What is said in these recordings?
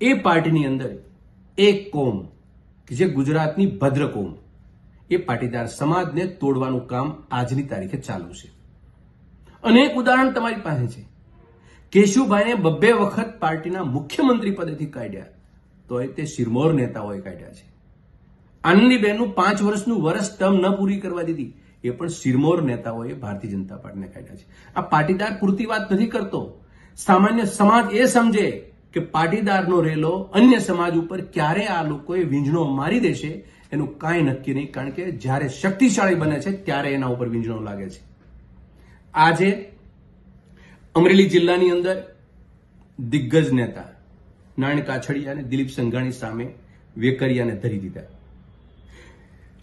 એ પાર્ટીની અંદર એક કોમ, કે જે ગુજરાતની ભદ્ર કોમ, એ પાટીદાર સમાજને તોડવાનું કામ આજની તારીખે ચાલુ છે. અનેક ઉદાહરણ તમારી પાસે છે. કેશુભાઈને બબ્બે વખત પાર્ટીના મુખ્યમંત્રી પદેથી કાઢ્યા, તોય તે શિરમોર નેતાઓએ કાઢ્યા છે. આનંદીબેનનું પાંચ વર્ષનું વર્ષ ટર્મ ન પૂરી કરવા દીધી, એ પણ શિરમોર નેતાઓએ ભારતીય જનતા પાર્ટીને કાઢ્યા છે. આ પાટીદાર પૂરતી વાત નથી કરતો. સામાન્ય સમાજ એ સમજે કે પાટીદારનો રેલો અન્ય સમાજ ઉપર ક્યારે આ લોકોએ વીંઝણો મારી દેશે, એનું કાંઈ નક્કી નહીં. કારણ કે જ્યારે શક્તિશાળી બને છે, ત્યારે એના ઉપર વીંઝણો લાગે છે. આજે અમરેલી જિલ્લાની અંદર દિગ્ગજ નેતા નારાયણ કાછડિયા અને દિલીપ સંઘાણી સામે વેકરિયાને ધરી દીધા.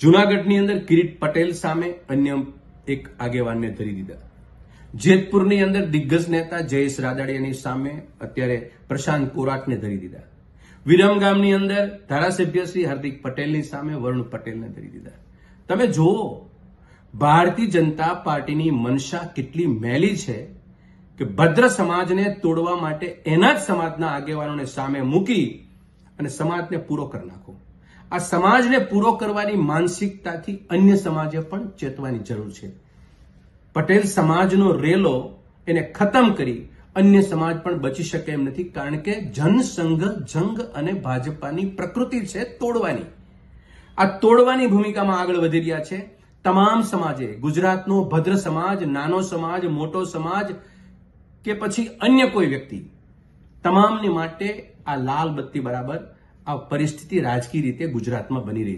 જુનાગઢની અંદર કિરીટ પટેલ સામે અન્ય એક આગેવાનને ધરી દીધા. જેતપુરની અંદર દિગ્ગજ નેતા જયેશ રાદડિયાની સામે અત્યારે પ્રશાંત કોરાટને ધરી દીધા. વિરમગામની અંદર ધારાસભ્ય શ્રી હાર્દિક પટેલની સામે વરુણ પટેલને ધરી દીધા. તમે જુઓ, ભારતીય જનતા પાર્ટીની મનસા કેટલી મેલી છે કે ભદ્ર સમાજને તોડવા માટે એના જ સમાજના આગેવાનોને સામે મૂકી અને સમાજને પૂરો કરી નાખો. આ સમાજને પૂરો કરવાની માનસિકતાથી અન્ય સમાજે પણ ચેતવાની જરૂર છે. પટેલ સમાજનો રેલો એને ખતમ કરી અન્ય સમાજ પણ બચી શકે એમ નથી, કારણ કે જનસંઘ, જંગ અને ભાજપાની પ્રકૃતિ છે તોડવાની. આ તોડવાની ભૂમિકામાં આગળ વધી રહ્યા છે તમામ સમાજે, ગુજરાતનો ભદ્ર સમાજ, નાનો સમાજ, મોટો સમાજ કે પછી અન્ય કોઈ વ્યક્તિ. તમામને માટે આ લાલ બત્તી બરાબર આ પરિસ્થિતિ રાજકીય રીતે ગુજરાતમાં બની રહી છે.